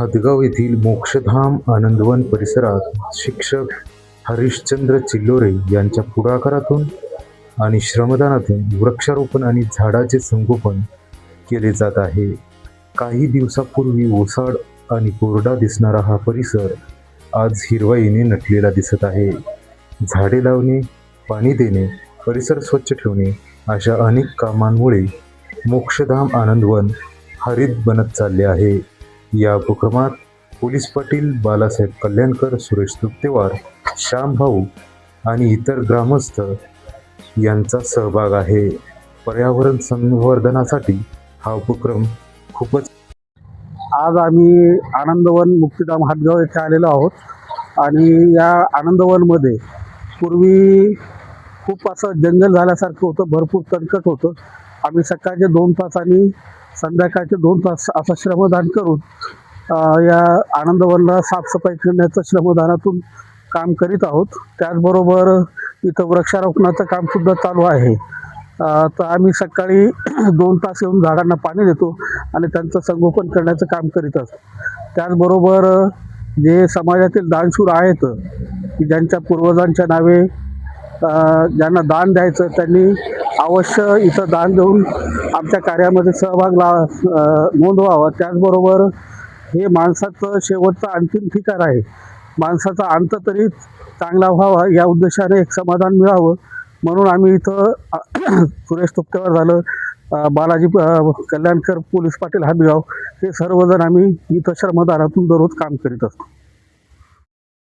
हदगाव येथील मोक्षधाम आनंदवन परिसरात शिक्षक हरिश्चंद्र चिल्लोरे यांच्या पुढाकारातून आणि श्रमदानातून वृक्षारोपण आणि झाडाचे संगोपन केले जात आहे. काही दिवसापूर्वी ओसाड आणि कोरडा दिसणारा हा परिसर आज हिरवाईने नटलेला दिसत आहे. झाडे लावणे पाणी देणे परिसर स्वच्छ ठेवणे अशा अनेक कामांमुळे मोक्षधाम आनंदवन हरित बनत चालले आहे. या उपक्रमात पोलीस पाटील बालासाहेब कल्याणकर सुरेश दुप्तेवार श्याम भाऊ आणि इतर ग्रामस्थ यांचा सहभाग आहे. पर्यावरण संवर्धनासाठी हा उपक्रम खूपच आज आम्ही आनंदवन मुक्तिधाम हातगाव येथे आलेलो आहोत. आणि या आनंदवनमध्ये पूर्वी खूप असं जंगल झाल्यासारखं होतं भरपूर तणकट होतं. आम्ही सकाळचे दोन तास आम्ही संध्याकाळचे दोन तास असं श्रमदान करून या आनंदवनला साफसफाई करण्याचं श्रमदानातून काम करीत आहोत. त्याचबरोबर इथं वृक्षारोपणाचं कामसुद्धा चालू आहे. तर आम्ही सकाळी दोन तास येऊन झाडांना पाणी देतो आणि त्यांचं संगोपन करण्याचं काम करीत असतो त्याचबरोबर जे समाजातील दानशूर आहेत की ज्यांच्या पूर्वजांच्या नावे ज्यांना दान द्यायचं त्यांनी अवश्य इथं दान देऊन आमच्या कार्यामध्ये सहभाग ला नोंदवावा. त्याचबरोबर हे माणसाचं शेवटचं अंतिम ठिकाण आहे. माणसाचा अंत तरी चांगला व्हावा या उद्देशाने एक समाधान मिळावं. म्हणून आम्ही इथं सुरेश तुपटेवर झालं. बालाजी कल्याणकर पोलीस पाटील हातगाव हे सर्वजण आम्ही इथं श्रमदानातून दररोज काम करीत असतो.